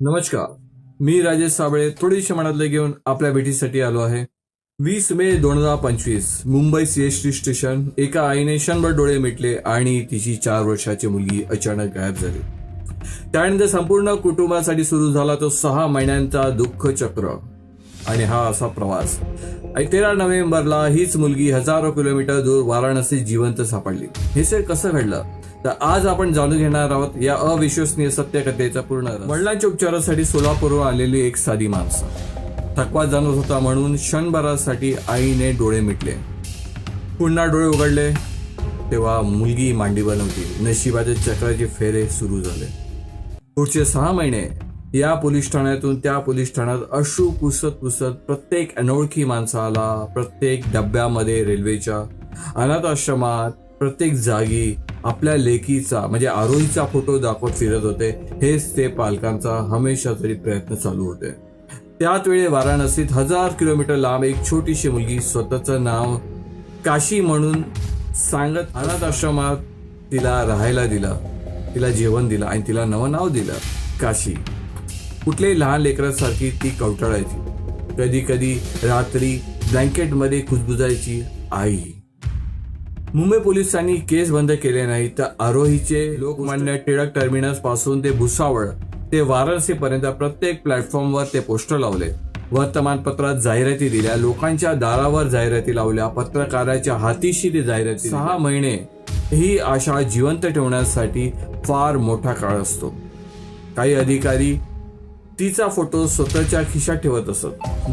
नमस्कार. मी राजेश साबळे थोडीशी मनातले घेऊन आपल्या भेटीसाठी आलो आहे. वीस मे दोन हजार पंचवीस मुंबई सीएसटी स्टेशन एका आईने क्षणभर डोळे मिटले आणि तिची चार वर्षाची मुलगी अचानक गायब झाली. त्यानंतर संपूर्ण कुटुंबासाठी सुरू झाला तो सहा महिन्यांचा दुःख चक्र आणि हा असा प्रवास. तेरा नोव्हेंबरला हीच मुलगी हजारो किलोमीटर दूर वाराणसी जिवंत सापडली. हे सर कसं घडलं? तर आज आपण जाणून घेणार आहोत या अविश्वसनीय सत्यकथेचा पूर्ण वडिलांच्या उपचारासाठी सोलापूरवर आलेली एक साधी माणसं. थकवा जाणवत होता म्हणून क्षणभरासाठी आईने डोळे मिटले. पुन्हा डोळे उघडले. तेव्हा मुलगी मांडीवर नव्हती नशिबाच्या चक्राचे फेरे सुरू झाले. पुढचे सहा महिने या पोलीस ठाण्यातून त्या पोलीस ठाण्यात अश्रू पुसत पुसत प्रत्येक अनोळखी माणसाला प्रत्येक डब्यामध्ये रेल्वेच्या अनाथ आश्रमात प्रत्येक जागी आपल्या लेकीचा म्हणजे आरोहीचा फोटो दाखवत फिरत होते हेच ते पालकांचा हमेशा तरी प्रयत्न चालू होते. त्याच वेळी वाराणसीत हजार किलोमीटर लांब एक छोटीशी मुलगी स्वतःचं नाव काशी म्हणून सांगत अनाथ आश्रमात तिला राहायला दिलं तिला जेवण दिलं आणि तिला नवं नाव दिलं काशी. कुठल्याही लहान लेकरासारखी ती कवटाळायची. कधी कधी रात्री ब्लँकेटमध्ये खुजबुजायची आई. मुंबई पोलिसांनी केस बंद केले नाही तर आरोहीचे लोकमान्य टिळक टर्मिनसपासून ते भुसावळ ते वाराणसी पर्यंत प्रत्येक प्लॅटफॉर्मवर ते पोस्टर लावले. वर्तमानपत्रात जाहिराती दिल्या. लोकांच्या दारावर जाहिराती लावल्या. पत्रकाराच्या हातीशी ते जाहिराती सहा महिने ही आशा जिवंत ठेवण्यासाठी फार मोठा काळ असतो. काही अधिकारी तिचा फोटो स्वतःच्या खिशात ठेवत असत.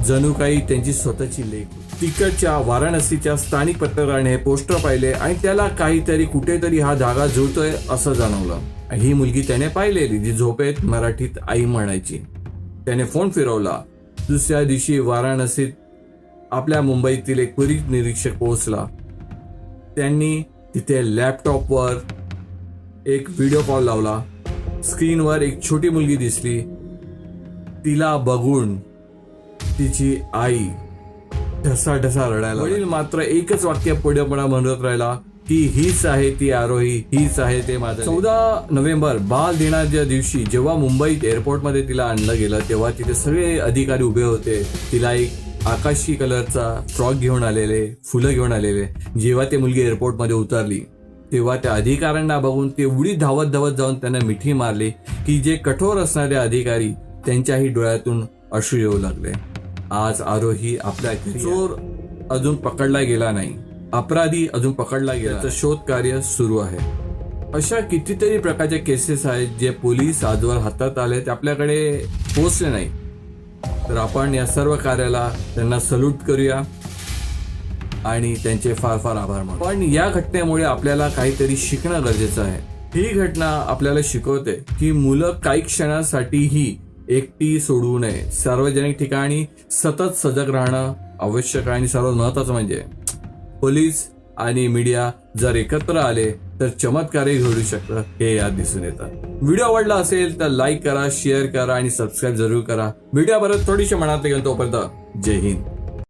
जणू काही त्यांची स्वतःची लेख तिकडच्या वाराणसीच्या स्थानिक पत्रकाराने पोस्टर पाहिले आणि त्याला काहीतरी कुठेतरी हा धागा जुळतोय असं जाणवलं. ही मुलगी त्याने पाहिलेली जी झोपेत मराठीत आई म्हणायची. त्याने फोन फिरवला. दुसऱ्या दिवशी वाराणसीत आपल्या मुंबईतील एक पुरीत निरीक्षक पोहोचला. त्यांनी तिथे लॅपटॉपवर एक व्हिडिओ कॉल लावला. स्क्रीनवर एक छोटी मुलगी दिसली. तिला बघून तिची आई ढसा ढसा रडायला वडील मात्र एकच वाक्य पुढे पुढे म्हणत राहिला की हीच आहे ती आरोही हीच आहे ते माझं. चौदा नोव्हेंबर बाल दिनाच्या दिवशी जेव्हा मुंबईत एअरपोर्टमध्ये तिला आणलं गेलं तेव्हा तिथे सगळे अधिकारी उभे होते. तिला एक आकाशी कलरचा फ्रॉक घेऊन आलेले फुलं घेऊन आलेले. जेव्हा ती मुलगी एअरपोर्टमध्ये उतरली तेव्हा त्या अधिकाऱ्यांना बघून ते उडी धावत धावत जाऊन त्यांना मिठी मारली की जे कठोर असणारे अधिकारी त्यांच्याही डोळ्यातून अश्रू येऊ लागले. आज आरोही आपल्या चोर अजून पकडला गेला नाही. अपराधी अजून पकडला गेला. तर शोध कार्य सुरू आहे. अशा कितीतरी प्रकारच्या केसेस आहेत जे पोलीस आजवर हातात आले ते आपल्याकडे पोहोचले नाही. तर आपण या सर्व कार्याला त्यांना सल्यूट करूया आणि त्यांचे फार फार आभार मानू. पण या घटनेमुळे आपल्याला काहीतरी शिकणं गरजेचं आहे. ही घटना आपल्याला शिकवते की मुलं काही क्षणासाठीही एकटी सोडू नये. सार्वजनिक ठिकाणी सतत सजग राहणं आवश्यक आहे आणि सर्वात महत्वाचं म्हणजे पोलीस आणि मीडिया जर एकत्र आले तर चमत्कारही घडू शकतं हे यात दिसून येतात व्हिडिओ आवडला असेल तर लाईक करा शेअर करा आणि सबस्क्राईब जरूर करा. व्हिडिओ परत थोडीशी मनात घेऊन तोपर्यंत जय हिंद.